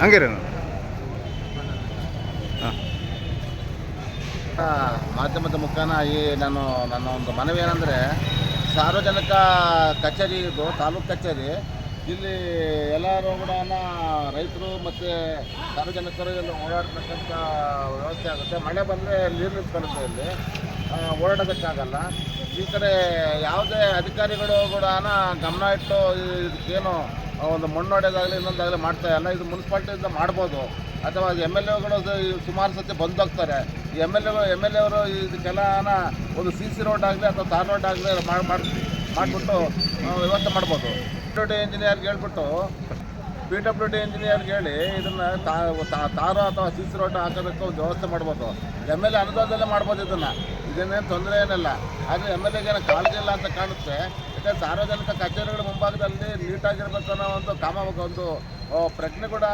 ಹಂಗಿರಿ ಹಾಂ. ಆ, ಮಾಧ್ಯಮದ ಈ ನಾನು ನನ್ನ ಒಂದು ಮನವಿ ಏನಂದರೆ ಸಾರ್ವಜನಿಕ ಕಚೇರಿ ಇದು ತಾಲೂಕು ಕಚೇರಿ ಇಲ್ಲಿ ಎಲ್ಲರೂ ಕೂಡ ರೈತರು ಮತ್ತು ಸಾರ್ವಜನಿಕರು ಇಲ್ಲಿ ಓಡಾಡ್ತಕ್ಕಂಥ ವ್ಯವಸ್ಥೆ ಆಗುತ್ತೆ. ಮಳೆ ಬಂದರೆ ನೀರು ನಿಂತ್ಕೊಳ್ಳುತ್ತೆ ಇಲ್ಲಿ. ಓಡಾಡೋದಕ್ಕಾಗಲ್ಲ. ಈ ಕಡೆ ಯಾವುದೇ ಅಧಿಕಾರಿಗಳು ಕೂಡ ಗಮನ ಇಟ್ಟು ಇದಕ್ಕೇನು ಒಂದು ಮಣ್ಣು ಇನ್ನೊಂದಾಗಲಿ ಮಾಡ್ತಾ ಇಲ್ಲ. ಇದು ಮುನ್ಸಿಪಾಲ್ಟಿಯಿಂದ ಮಾಡ್ಬೋದು. ಅಥವಾ ಎಂ ಎಲ್ ಎಗಳು ಸುಮಾರು ಸತಿ ಬಂದೋಗ್ತಾರೆ ಈ ಎಂ ಎಲ್ ಎಗಳು, ಎಂ ಎಲ್ ಎ ಅವರು ಕೆಲನ ಒಂದು ಸಿ ಸಿ ರೋಡ್ ಆಗಲಿ ಅಥವಾ ತಾರ್ ರೋಡ್ ಆಗಲಿ ಮಾಡಿ ಮಾಡಿಬಿಟ್ಟು ವ್ಯವಸ್ಥೆ ಮಾಡ್ಬೋದು. ಪಿ ಡಬ್ಲ್ಯೂ ಡಿ ಇಂಜಿನಿಯರ್ಗೆ ಹೇಳ್ಬಿಟ್ಟು, ಪಿ ಡಬ್ಲ್ಯೂ ಡಿ ಇಂಜಿನಿಯರ್ಗೆ ಹೇಳಿ ಇದನ್ನು ತಾರು ಅಥವಾ ಸಿ ಸಿ ರೋಡ್ ಹಾಕೋದಕ್ಕೆ ಒಂದು ವ್ಯವಸ್ಥೆ ಮಾಡ್ಬೋದು. ಎಂ ಎಲ್ ಎ ಅನುದಾನದಲ್ಲೇ ಮಾಡ್ಬೋದು ಇದನ್ನು. ಇದನ್ನೇನು ತೊಂದರೆ ಏನಿಲ್ಲ. ಆದರೆ ಎಂ ಎಲ್ ಎಗೆ ಕಾಳಜಿ ಇಲ್ಲ ಅಂತ ಕಾಣುತ್ತೆ. ಸಾರ್ವಜನಿಕ ಕಚೇರಿಗಳ ಮುಂಭಾಗದಲ್ಲಿ ನೀಟಾಗಿರ್ಬೇಕು ಅನ್ನೋ ಒಂದು ಕಾಮ ಒಂದು ಪ್ರಜ್ಞೆ ಕೂಡ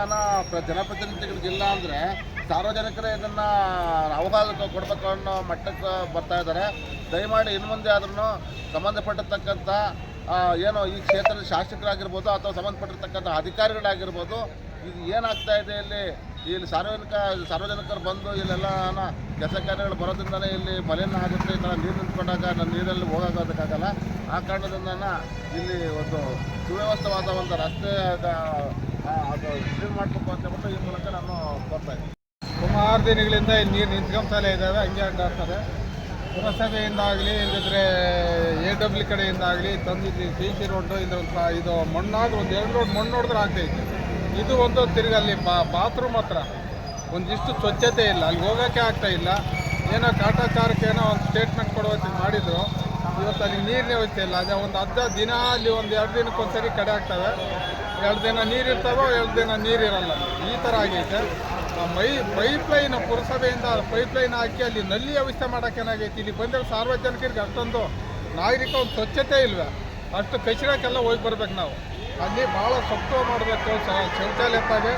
ಪ್ರ- ಜನಪ್ರತಿನಿಧಿಗಳಿಗಿಲ್ಲ ಅಂದರೆ ಸಾರ್ವಜನಿಕರೇ ಇದನ್ನು ಅವಕಾಶ ಕೊಡಬೇಕು ಅನ್ನೋ ಮಟ್ಟಕ್ಕೆ ಬರ್ತಾ ಇದ್ದಾರೆ. ದಯಮಾಡಿ ಇನ್ನು ಮುಂದೆ ಆದ್ರೂ ಸಂಬಂಧಪಟ್ಟಿರ್ತಕ್ಕಂಥ ಏನು ಈ ಕ್ಷೇತ್ರದ ಶಾಸಕರಾಗಿರ್ಬೋದು ಅಥವಾ ಸಂಬಂಧಪಟ್ಟಿರ್ತಕ್ಕಂಥ ಅಧಿಕಾರಿಗಳಾಗಿರ್ಬೋದು, ಇದು ಏನಾಗ್ತಾ ಇದೆ ಇಲ್ಲಿ ಇಲ್ಲಿ ಸಾರ್ವಜನಿಕ ಸಾರ್ವಜನಿಕರು ಬಂದು ಇಲ್ಲೆಲ್ಲ ಕೆಲಸ ಕಾರ್ಯಗಳು ಬರೋದ್ರಿಂದನೇ ಇಲ್ಲಿ ಮಲಿನ ಆಗುತ್ತೆ, ಈ ಥರ ನೀರು ನಿಂತ್ಕೊಂಡಾಗ ನಾನು ನೀರಲ್ಲಿ ಹೋಗೋದಕ್ಕಾಗಲ್ಲ. ಆ ಕಾರಣದಿಂದ ಇಲ್ಲಿ ಒಂದು ಸುವ್ಯವಸ್ಥವಾದ ಒಂದು ರಸ್ತೆ ಅದ- ಕ್ಲೀನ್ ಮಾಡಬೇಕು ಅಂತ ಹೇಳ್ಬಿಟ್ಟು ಈ ಮೂಲಕ ನಾನು ಬರ್ತಾ ಇದ್ದೀನಿ. ಸುಮಾರು ದಿನಗಳಿಂದ ಇಲ್ಲಿ ನೀರು ನಿಂತ್ಕೊಂತಲೇ ಇದ್ದಾವೆ ಹಂಗೆ ಅಡ್ಡಾಡ್ತದೆ ಪುರಸಭೆಯಿಂದಾಗಲಿ ಇಲ್ಲದಿದ್ರೆ ಎ ಡಬ್ಲ್ಯೂ ಕಡೆಯಿಂದಾಗಲಿ ತಂದಿದ್ದು ಸಿ ಸಿ ರೋಡು ಇದು ಒಂದು ಇದು ಮಣ್ಣಾದ್ರೂ ಒಂದು ಎರಡು ರೋಡ್ ಮಣ್ಣು ನೋಡಿದ್ರೆ ಆಗ್ತೈತೆ ಇದು ಒಂದು ತಿರ್ಗಿ ಅಲ್ಲಿ ಬಾತ್ರೂಮ್ ಹತ್ರ. ಒಂದಿಷ್ಟು ಸ್ವಚ್ಛತೆ ಇಲ್ಲ. ಅಲ್ಲಿ ಹೋಗೋಕ್ಕೆ ಆಗ್ತಾ ಇಲ್ಲ. ಏನೋ ಕಾಟಾಚಾರಕ್ಕೆ ಏನೋ ಒಂದು ಸ್ಟೇಟ್ಮೆಂಟ್ ಕೊಡುವಂತೆ ಮಾಡಿದ್ರು. ಇವತ್ತು ಅಲ್ಲಿ ನೀರಿನ ವ್ಯವಸ್ಥೆ ಇಲ್ಲ. ಅದೇ ಒಂದು ಅರ್ಧ ದಿನ ಅಲ್ಲಿ ಒಂದು ಎರಡು ದಿನಕ್ಕೆ ಒಂದ್ಸರಿ ಕಡೆ ಆಗ್ತವೆ. ಎರಡು ದಿನ ನೀರಿರ್ತಾವೋ ಎರಡು ದಿನ ನೀರು ಇರಲ್ಲ. ಈ ಥರ ಆಗೈತೆ. ಆ ಮೈ ಪೈಪ್ ಲೈನ್ ಪುರಸಭೆಯಿಂದ ಪೈಪ್ ಲೈನ್ ಹಾಕಿ ಅಲ್ಲಿ ನಲ್ಲಿ ವ್ಯವಸ್ಥೆ ಮಾಡೋಕೆ ಏನಾಗೈತಿ? ಇಲ್ಲಿ ಬಂದರೆ ಸಾರ್ವಜನಿಕರಿಗೆ ಅಷ್ಟೊಂದು ನಾಗರಿಕ ಒಂದು ಸ್ವಚ್ಛತೆ ಇಲ್ವೇ? ಅಷ್ಟು ಕಚಡಕ್ಕೆಲ್ಲ ಹೋಗಿ ಬರ್ಬೇಕು ನಾವು. ಅಲ್ಲಿ ಭಾಳ ಸ್ವಪ್ತ ಮಾಡಬೇಕು ಶೌಚಾಲಯಕ್ಕಾಗಿ.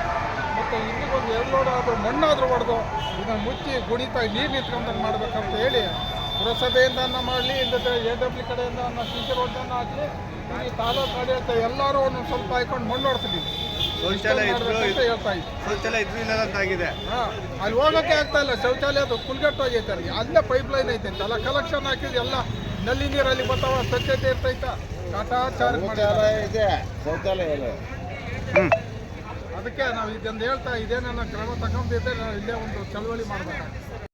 ಮತ್ತು ಇಲ್ಲಿಗೊಂದು ಎಲ್ಲೋಡಾದರೂ ಎರಡು ಮಣ್ಣಾದರೂ ಹೊಡೆದು ಇದನ್ನು ಮುಚ್ಚಿ ಗುಣಿತ ನೀರು ನಿಂತ್ಕೊಂಡಂಗೆ ಮಾಡಬೇಕಂತ ಹೇಳಿ ಪುರಸಭೆಯಿಂದ ಮಾಡಲಿ ಇಲ್ಲದ ಎ ಡಬ್ಲ್ಯೂ ಕಡೆಯಿಂದ ಸಿ ಸಿ ರೋಡನ್ನು ಹಾಕಲಿ ಈ ತಾಲೂಕು ಆಡಳಿತ ಎಲ್ಲರೂ ಒಂದೊಂದು ಸ್ವಲ್ಪ ಹಾಕೊಂಡು ಮಣ್ಣು ಹೊಡ್ತೀವಿ ಶೌಚಾಲಯ ಹೇಳ್ತಾ ಶೌಚಾಲಯ ಹಾ, ಅಲ್ಲಿ ಹೋಗೋಕ್ಕೆ ಆಗ್ತಾ ಇಲ್ಲ ಶೌಚಾಲಯ ಅದು ಕುಲ್ಗಟ್ಟು ಹೋಗೈತೆ ಅಲ್ಲಿ ಅಲ್ಲೇ ಪೈಪ್ ಲೈನ್ ಐತೆ ಎಲ್ಲ ಕಲೆಕ್ಷನ್ ಹಾಕಿದ್ರೆ ಎಲ್ಲ ನಲ್ಲಿ ನೀರಲ್ಲಿ ಅಲ್ಲಿ ಬರ್ತಾವ ಸ್ವಚ್ಛತೆ ಇರ್ತೈತ? ಶೌಚಾಲಯ ಇದೆ ಶೌಚಾಲಯ ಇದೆ. ಹ್ಞೂ ಅದಕ್ಕೆ ನಾವು ಇದೊಂದು ಹೇಳ್ತಾ ಇದೇನನ್ನ ಕ್ರಮ ತಗೊಂಡಿದ್ದೆ ನಾವು ಇಲ್ಲೇ ಒಂದು ಚಳವಳಿ ಮಾಡ್ಬೇಕಾಗ್ತದೆ.